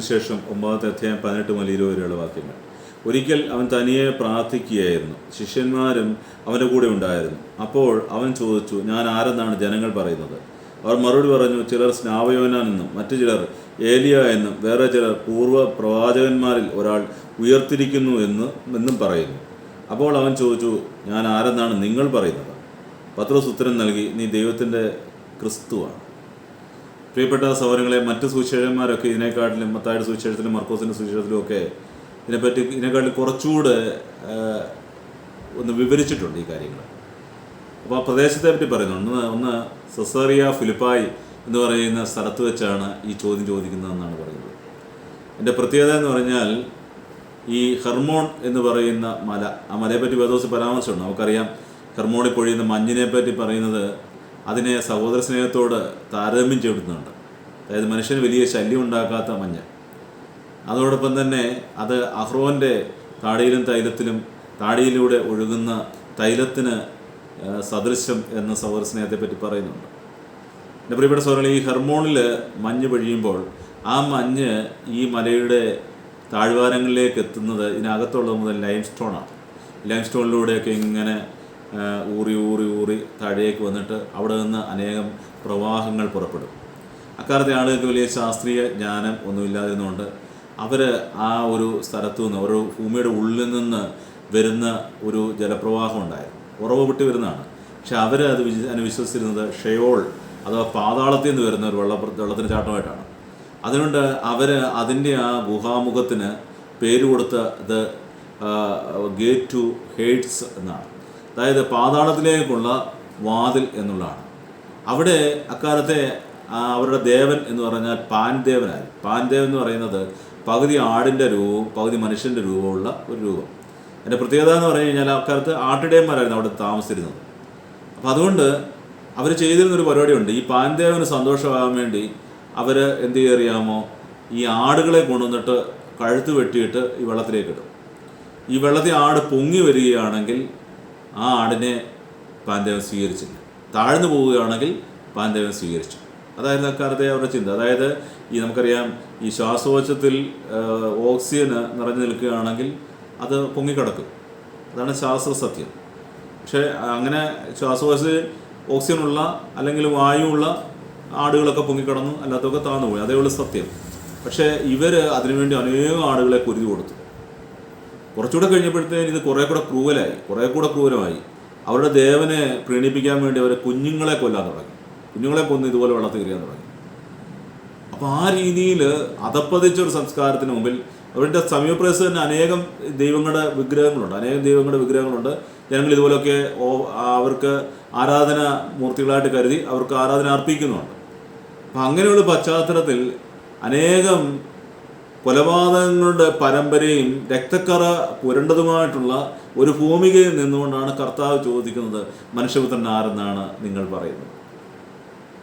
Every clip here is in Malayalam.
സുവിശേഷം ഒമ്പതാമത്തെ അധ്യായം പതിനെട്ട് മുതൽ ഇരുപത് വരെയുള്ള വാക്യങ്ങൾ. ഒരിക്കൽ അവൻ തനിയെ പ്രാർത്ഥിക്കുകയായിരുന്നു. ശിഷ്യന്മാരും അവന്റെ കൂടെ ഉണ്ടായിരുന്നു. അപ്പോൾ അവൻ ചോദിച്ചു ഞാൻ ആരെന്നാണ് ജനങ്ങൾ പറയുന്നത്? അവർ മറുപടി പറഞ്ഞു ചിലർ സ്നാവയോനാനെന്നും മറ്റു ചിലർ ഏലിയ എന്നും വേറെ ചിലർ പൂർവ പ്രവാചകന്മാരിൽ ഒരാൾ ഉയർത്തിരിക്കുന്നു എന്ന് എന്നും പറയുന്നു. അപ്പോൾ അവൻ ചോദിച്ചു ഞാൻ ആരെന്നാണ് നിങ്ങൾ പറയുന്നത്? പത്രോസ് ഉത്തരം നൽകി നീ ദൈവത്തിന്റെ ക്രിസ്തുവാണ്. പ്രിയപ്പെട്ട സൗരങ്ങളെ മറ്റ് സുവിശേഷന്മാരൊക്കെ ഇതിനെക്കാട്ടിലും മത്തായുടെ സുവിശേഷത്തിലും മർക്കോസിന്റെ സുവിശേഷത്തിലും ഒക്കെ ഇതിനെപ്പറ്റി ഇതിനെക്കാട്ടിൽ കുറച്ചുകൂടെ ഒന്ന് വിവരിച്ചിട്ടുണ്ട് ഈ കാര്യങ്ങൾ. അപ്പോൾ ആ പ്രദേശത്തെ പറ്റി പറയുന്നുണ്ട് ഒന്ന് ഒന്ന് സെസറിയ ഫിലിപ്പായി എന്ന് പറയുന്ന സ്ഥലത്ത് വെച്ചാണ് ഈ ചോദ്യം ചോദിക്കുന്നതെന്നാണ് പറയുന്നത്. എന്റെ പ്രത്യേകത എന്ന് പറഞ്ഞാൽ ഈ ഹെർമോൺ എന്ന് പറയുന്ന മല ആ മലയെപ്പറ്റി വേദോസ് പരാമർശമുണ്ട്? നമുക്കറിയാം ഹെർമോണിൽ പൊഴിയുന്ന മഞ്ഞിനെ പറ്റി പറയുന്നത് അതിനെ സഹോദര സ്നേഹത്തോട് താരതമ്യം ചെയ്യുന്നുണ്ട് അതായത് മനുഷ്യന് വലിയ ശല്യം ഉണ്ടാക്കാത്ത മഞ്ഞ. അതോടൊപ്പം തന്നെ അത് അഹ്റോന്റെ താടിയിലും തൈലത്തിലും താടിയിലൂടെ ഒഴുകുന്ന തൈലത്തിന് സദൃശ്യം സദൃശം എന്ന സഹോദര സ്നേഹത്തെപ്പറ്റി പറയുന്നുണ്ട്. എന്റെ പ്രിയപ്പെട്ട സഹോദരങ്ങൾ ഈ ഹെർമോണിൽ മഞ്ഞ് പൊഴിയുമ്പോൾ ആ മഞ്ഞ് ഈ മലയുടെ താഴ്വാരങ്ങളിലേക്ക് എത്തുന്നത് ഇതിനകത്തുള്ളത് മുതൽ ലൈം സ്റ്റോണാണ് ലൈം സ്റ്റോണിലൂടെയൊക്കെ ഇങ്ങനെ ഊറി ഊറി ഊറി താഴേക്ക് വന്നിട്ട് അവിടെ നിന്ന് അനേകം പ്രവാഹങ്ങൾ പുറപ്പെടും. അക്കാലത്തെ ആളുകൾക്ക് വലിയ ശാസ്ത്രീയ ജ്ഞാനം ഒന്നുമില്ലാതിരുന്നുകൊണ്ട് അവർ ആ ഒരു സ്ഥലത്തു നിന്ന് ഒരു ഭൂമിയുടെ ഉള്ളിൽ നിന്ന് വരുന്ന ഒരു ജലപ്രവാഹം ഉണ്ടായിരുന്നു ഉറവ് വിട്ട് വരുന്നതാണ്. പക്ഷെ അവർ അത് വിശ്വ അതിന് വിശ്വസിച്ചിരുന്നത് ഷെയോൾ അഥവാ പാതാളത്തിൽ നിന്ന് വരുന്ന ഒരു വെള്ള വെള്ളത്തിന് ചാട്ടമായിട്ടാണ്. അതുകൊണ്ട് അവർ അതിന്റെ ആ ഗുഹാമുഖത്തിന് പേര് കൊടുത്ത ഇത് ഗേറ്റ് ടു ഹെയ്റ്റ്സ് എന്നാണ്. അതായത് പാതാളത്തിലേക്കുള്ള വാതിൽ എന്നുള്ളതാണ്. അവിടെ അക്കാലത്തെ അവരുടെ ദേവൻ എന്ന് പറഞ്ഞാൽ പാൻ ദേവനായി പാൻ ദേവൻ എന്ന് പറയുന്നത് പകുതി ആടിന്റെ രൂപവും പകുതി മനുഷ്യന്റെ രൂപമുള്ള ഒരു രൂപം. അതിന്റെ പ്രത്യേകത എന്ന് പറഞ്ഞു കഴിഞ്ഞാൽ അക്കാലത്ത് ആട്ടിടയന്മാരായിരുന്നു അവിടെ താമസിച്ചിരുന്നത്. അപ്പോൾ അതുകൊണ്ട് അവർ ചെയ്തിരുന്നൊരു പരിപാടിയുണ്ട്. ഈ പാൻദേവന് സന്തോഷമാകാൻ വേണ്ടി അവർ എന്ത് ചെയ്യറിയാമോ ഈ ആടുകളെ കൊണ്ടുവന്നിട്ട് കഴുത്ത് വെട്ടിയിട്ട് ഈ വെള്ളത്തിലേക്ക് ഇടും. ഈ വെള്ളത്തിൽ ആട് പൊങ്ങി വരികയാണെങ്കിൽ ആ ആടിനെ പാൻദേവൻ സ്വീകരിച്ചില്ല. താഴ്ന്നു പോവുകയാണെങ്കിൽ പാൻദേവൻ സ്വീകരിച്ചു. അതായിരുന്നു അക്കാലത്തെ അവരുടെ ചിന്ത. അതായത് ഈ നമുക്കറിയാം ഈ ശ്വാസകോശത്തിൽ ഓക്സിജന് നിറഞ്ഞു നിൽക്കുകയാണെങ്കിൽ അത് പൊങ്ങിക്കിടക്കും. അതാണ് ശാസ്ത്ര സത്യം പക്ഷേ അങ്ങനെ ശ്വാസകോശത്തിൽ ഓക്സിജൻ ഉള്ള അല്ലെങ്കിൽ വായുവുള്ള ആടുകളൊക്കെ പൊങ്ങിക്കിടന്നു അല്ലാത്തതൊക്കെ താഴ്ന്നു പോയി. അതേ ഉള്ളൂ സത്യം. പക്ഷേ ഇവർ അതിനുവേണ്ടി അനേകം ആടുകളെ കുരുതി കൊടുത്തു. കുറച്ചുകൂടെ കഴിഞ്ഞപ്പോഴത്തേന് ഇത് കുറേ കൂടെ ക്രൂവലായി കുറേ കൂടെ ക്രൂരമായി. അവരുടെ ദേവനെ പ്രീണിപ്പിക്കാൻ വേണ്ടി അവരെ കുഞ്ഞുങ്ങളെ കൊല്ലാൻ തുടങ്ങി. കുഞ്ഞുങ്ങളെ കൊന്ന് ഇതുപോലെ വെള്ളത്തിൽ എറിയാൻ തുടങ്ങി. അപ്പോൾ ആ രീതിയിൽ അതപ്പതിച്ച ഒരു സംസ്കാരത്തിന് മുമ്പിൽ അവരുടെ സമീപപ്രദേശത്ത് തന്നെ അനേകം ദൈവങ്ങളുടെ വിഗ്രഹങ്ങളുണ്ട്. അനേകം ദൈവങ്ങളുടെ വിഗ്രഹങ്ങളുണ്ട്. ജനങ്ങൾ ഇതുപോലെയൊക്കെ ഓ- അവർക്ക് ആരാധന മൂർത്തികളായിട്ട് കരുതി അവർക്ക് ആരാധന അർപ്പിക്കുന്നുണ്ട്. അപ്പം അങ്ങനെയുള്ള പശ്ചാത്തലത്തിൽ അനേകം കൊലപാതകങ്ങളുടെ പരമ്പരയും രക്തക്കറ പുരണ്ടതുമായിട്ടുള്ള ഒരു ഭൂമികയിൽ നിന്നുകൊണ്ടാണ് കർത്താവ് ചോദിക്കുന്നത് മനുഷ്യപുത്രൻ ആരെന്നാണ് നിങ്ങൾ പറയുന്നത്?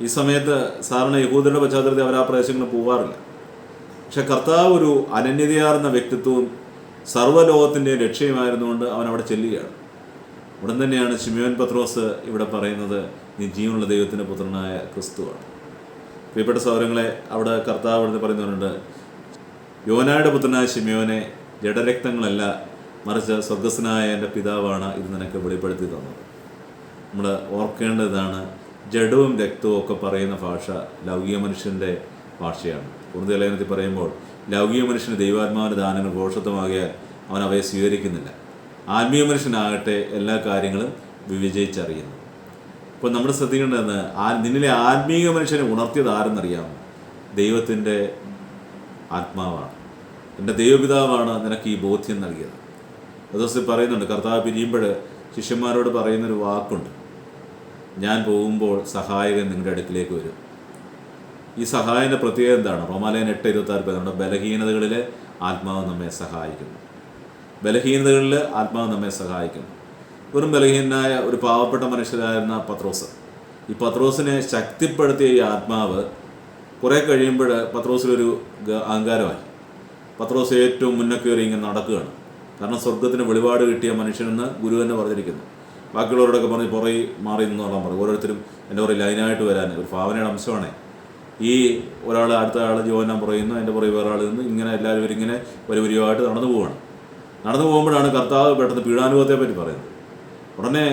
ഈ സമയത്ത് സാധാരണ യഹൂദരുടെ പശ്ചാത്തലത്തിൽ അവർ ആ പ്രദേശങ്ങളിൽ പോവാറില്ല. പക്ഷെ കർത്താവ് ഒരു അനന്യതയാർന്ന വ്യക്തിത്വവും സർവലോകത്തിന്റെ ലക്ഷ്യമായിരുന്നുകൊണ്ട് അവൻ അവിടെ ചെല്ലുകയാണ്. ഉടൻ തന്നെയാണ് ശിമയോൻ പത്രോസ് ഇവിടെ പറയുന്നത് നീ ജീവനുള്ള ദൈവത്തിന്റെ പുത്രനായ ക്രിസ്തുവാണ് പ്രിയപ്പെട്ട സൗരങ്ങളെ അവിടെ കർത്താവ് എന്ന് പറയുന്നുണ്ട് യോനായുടെ പുത്രനായ ശിമയോനെ ജഡരക്തങ്ങളല്ല മറിച്ച് സ്വർഗസ്വനായ എന്റെ പിതാവാണ് ഇത് നിനക്ക് വെളിപ്പെടുത്തി തന്നത്. നമ്മൾ ഓർക്കേണ്ടതാണ് ജഡവും രക്തവും ഒക്കെ പറയുന്ന ഭാഷ ലൗകിക മനുഷ്യന്റെ ഭാഷയാണ്. കൂടുതൽ പറയുമ്പോൾ ലൗകിക മനുഷ്യന് ദൈവാത്മാവിന്റെ ദാനങ്ങൾ ഘോഷത്വമാകിയാൽ അവൻ അവയെ സ്വീകരിക്കുന്നില്ല. ആത്മീയ മനുഷ്യനാകട്ടെ എല്ലാ കാര്യങ്ങളും വിവിജയിച്ചറിയുന്നു. ഇപ്പോൾ നമ്മൾ ശ്രദ്ധിക്കേണ്ടതെന്ന് ആ നിന്നിലെ ആത്മീയ മനുഷ്യനെ ഉണർത്തിയത് ആരെന്നറിയാമോ? ദൈവത്തിന്റെ ആത്മാവാണ്. എന്റെ ദൈവപിതാവാണ് നിനക്ക് ഈ ബോധ്യം നൽകിയത്. ദിവസം പറയുന്നുണ്ട് കർത്താവ് പിരിയുമ്പോൾ ശിഷ്യന്മാരോട് പറയുന്നൊരു വാക്കുണ്ട്. ഞാൻ പോകുമ്പോൾ സഹായകൻ നിങ്ങളുടെ അടുക്കിലേക്ക് വരും. ഈ സഹായന്റെ പ്രത്യേകത എന്താണ്? റോമാലയൻ എട്ട് ഇരുപത്താറ് നമ്മുടെ ബലഹീനതകളിൽ ആത്മാവ് നമ്മെ സഹായിക്കുന്നു. ബലഹീനതകളിൽ ആത്മാവ് നമ്മെ സഹായിക്കുന്നു. വെറും ബലഹീനനായ ഒരു പാവപ്പെട്ട മനുഷ്യരായിരുന്ന പത്രോസ്. ഈ പത്രോസിനെ ശക്തിപ്പെടുത്തിയ ഈ ആത്മാവ് കുറേ കഴിയുമ്പോൾ പത്രോസിലൊരു അഹങ്കാരമായി. പത്രോസ് ഏറ്റവും മുന്നേ കയറി ഇങ്ങനെ നടക്കുകയാണ്. കാരണം സ്വർഗത്തിന് വെളിപാട് കിട്ടിയ മനുഷ്യനെന്ന് ഗുരു തന്നെ പറഞ്ഞിരിക്കുന്നു. ബാക്കിയുള്ളവരോടൊക്കെ പറഞ്ഞ് പുറകെ മാറി നിന്നോളാൻ പറയും ഓരോരുത്തരും എന്റെ പുറകെ ലൈനായിട്ട് വരാൻ. ഒരു ഭാവനയുടെ അംശമാണേ. ഈ ഒരാൾ അടുത്ത ആൾ ജോനാൻ പറയുന്നു എന്റെ പുറകെ വേറെ ആൾ നിന്ന് ഇങ്ങനെ എല്ലാവരും ഇങ്ങനെ ഒരു വരിയുമായിട്ട് നടന്നു പോവുകയാണ് നടന്നു പോകുമ്പോഴാണ് കർത്താവ് പെട്ടെന്ന് പീഡാനുഭവത്തെ പറ്റി പറയുന്നത്. ഉടനെ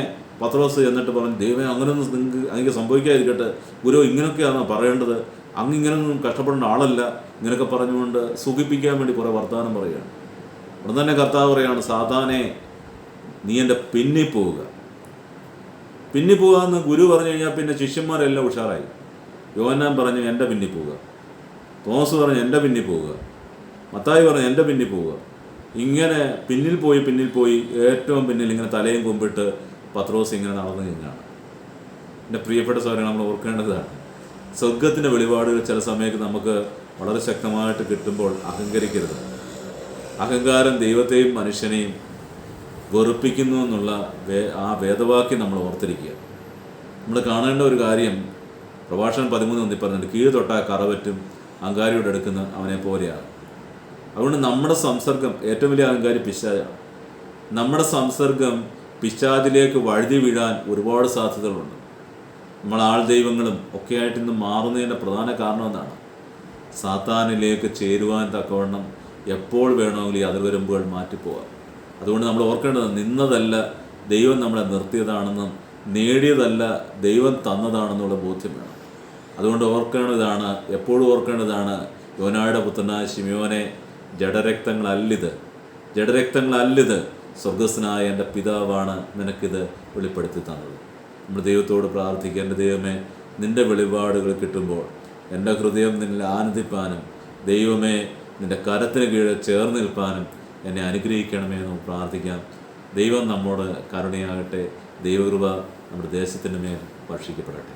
പത്രോസ് എന്നിട്ട് പറഞ്ഞു ദൈവം അങ്ങനെയൊന്നും നിങ്ങൾക്ക് എനിക്ക് സംഭവിക്കാതിരിക്കട്ടെ. ഗുരു ഇങ്ങനെയൊക്കെയാണ് പറയേണ്ടത്? അങ്ങ് ഇങ്ങനെയൊന്നും കഷ്ടപ്പെടേണ്ട ആളല്ല. ഇങ്ങനെയൊക്കെ പറഞ്ഞുകൊണ്ട് സുഖിപ്പിക്കാൻ വേണ്ടി കുറേ വർത്തമാനം പറയുകയാണ്. ഉടൻ തന്നെ കർത്താവ് പറയുകയാണ് സാധാനെ നീ എന്റെ പിന്നിൽ പോവുക. പിന്നിൽ എന്ന് ഗുരു പറഞ്ഞു കഴിഞ്ഞാൽ പിന്നെ ശിഷ്യന്മാരെല്ലാം ഉഷാറായി. യോഹന്നാൻ പറഞ്ഞു എന്റെ പിന്നിൽ പോവുക. തോമസ് പറഞ്ഞു എന്റെ പിന്നിൽ പോവുക. മത്തായി പറഞ്ഞു എന്റെ പിന്നിൽ പോവുക. ഇങ്ങനെ പിന്നിൽ പോയി പിന്നിൽ പോയി ഏറ്റവും പിന്നിൽ ഇങ്ങനെ തലയും കുമ്പിട്ട് പത്രോസ് ഇങ്ങനെ നടന്നു കഴിഞ്ഞാണ്. എന്റെ പ്രിയപ്പെട്ട സൗകര്യം നമ്മൾ ഓർക്കേണ്ടതാണ് സ്വർഗത്തിന്റെ വെളിപാടുകൾ ചില സമയത്ത് നമുക്ക് വളരെ ശക്തമായിട്ട് കിട്ടുമ്പോൾ അഹങ്കരിക്കരുത്. അഹങ്കാരം ദൈവത്തെയും മനുഷ്യനെയും വെറുപ്പിക്കുന്നു എന്നുള്ള വേ ആ വേദവാക്യം നമ്മൾ ഓർത്തിരിക്കുക. നമ്മൾ കാണേണ്ട ഒരു കാര്യം പ്രഭാഷണം പതിമൂന്ന് ഒന്നി പറഞ്ഞിട്ട് കീഴ് തൊട്ടാൽ കറവറ്റും അഹങ്കാരിയോട് എടുക്കുന്ന അവനെ പോലെയാണ്. അതുകൊണ്ട് നമ്മുടെ സംസർഗം ഏറ്റവും വലിയ അഹങ്കാരി പിശാചാണ്. നമ്മുടെ സംസർഗം പിശാജിലേക്ക് വഴുതി വീഴാൻ ഒരുപാട് സാധ്യതകളുണ്ട്. നമ്മൾ ആൾ ദൈവങ്ങളും ഒക്കെയായിട്ട് ഇന്ന് മാറുന്നതിന്റെ പ്രധാന കാരണം എന്താണ് സാത്താനിലേക്ക് ചേരുവാൻ തക്കവണ്ണം എപ്പോൾ വേണമെങ്കിലും ഈ അതിർവരമ്പുകൾ മാറ്റിപ്പോവാം അതുകൊണ്ട് നമ്മൾ ഓർക്കേണ്ടത് നിന്നതല്ല ദൈവം നമ്മളെ നിർത്തിയതാണെന്നും നേടിയതല്ല ദൈവം തന്നതാണെന്നുള്ള ബോധ്യം വേണം. അതുകൊണ്ട് ഓർക്കേണ്ടതാണ് എപ്പോഴും ഓർക്കേണ്ടതാണ് യോനായുടെ പുത്രനായ ശിമയോനെ ജഡരക്തങ്ങളല്ലിത് ജഡരക്തങ്ങളല്ലിത് സ്വർഗസ്നായ എന്റെ പിതാവാണ് നിനക്കിത് വെളിപ്പെടുത്തി തന്നത്. നമ്മൾ ദൈവത്തോട് പ്രാർത്ഥിക്കുക. എന്റെ ദൈവമേ നിന്റെ വെളിപാടുകൾ കിട്ടുമ്പോൾ എന്റെ ഹൃദയം നിന്നിൽ ആനന്ദിപ്പാനും ദൈവമേ നിന്റെ കരത്തിന് കീഴിൽ ചേർന്ന് നിൽപ്പാനും എന്നെ അനുഗ്രഹിക്കണമേ എന്ന് പ്രാർത്ഥിക്കാം. ദൈവം നമ്മോട് കരുണയാകട്ടെ. ദൈവകൃപ നമ്മുടെ ദേശത്തിന്റെ മേൽ ഭക്ഷിക്കപ്പെടട്ടെ.